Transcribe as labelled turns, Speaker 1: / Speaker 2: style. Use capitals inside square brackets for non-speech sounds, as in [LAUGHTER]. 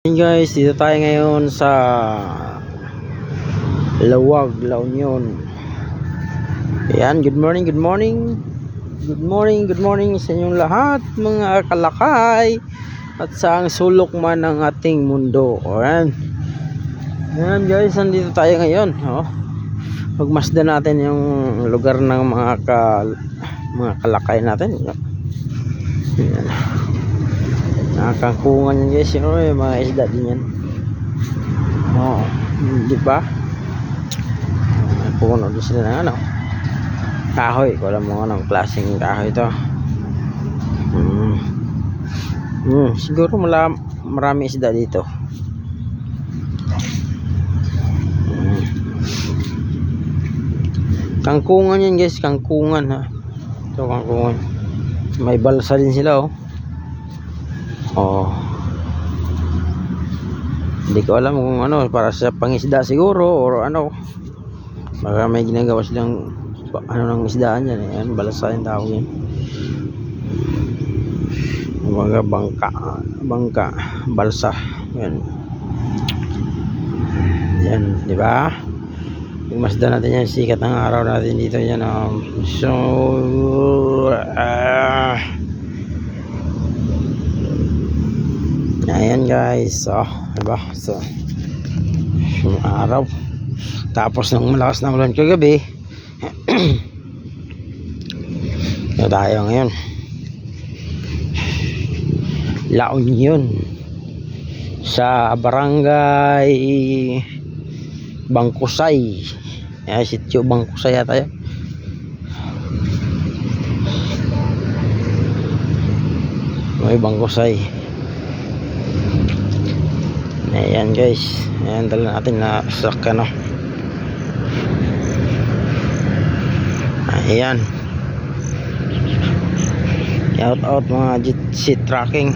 Speaker 1: Hey guys, dito tayo ngayon sa Lawag, La Union. Ayan, good morning, good morning. Good morning, good morning sa inyong lahat, mga kalakay. At sa ang sulok man ng ating mundo. Ayan. Ayan guys, nandito tayo ngayon. Oh. Pagmasdan natin yung lugar ng mga ka, mga kalakay natin. Ayan. Nakakangkungan yan guys, yun oh, yung mga isda din yan. Oo, di ba? Puno din sila ng ano. Kahoy, ko alam mo anong klaseng kahoy to. Hmm. Hmm, siguro mala, marami isda dito. Hmm. Kangkungan yan guys, kangkungan ha. Ito kangkungan. May balsa din sila oh. Oh. Hindi ko alam kung ano, para sa pangisda siguro or ano. Baka may ginagawa silang ano ng isdaan yan. eh. Ayan, balasa yung tawag yan. Mga bangka, bangka, balsa. Yan. Yan, di ba? Masdan natin yan, sikat ng araw natin dito yan. Um, so, ah, Ayan guys, so, diba? So, yung araw. Tapos nung malakas na ulan kagabi, [CLEARS THROAT] ito tayo ngayon. La Union sa barangay Bangkusay. Ayan, sityo Bangkusay yata yun. May Bangkusay. Ayan guys. Ayan dala natin na sasakyan no. Ayan. Shout out mga jet tracking.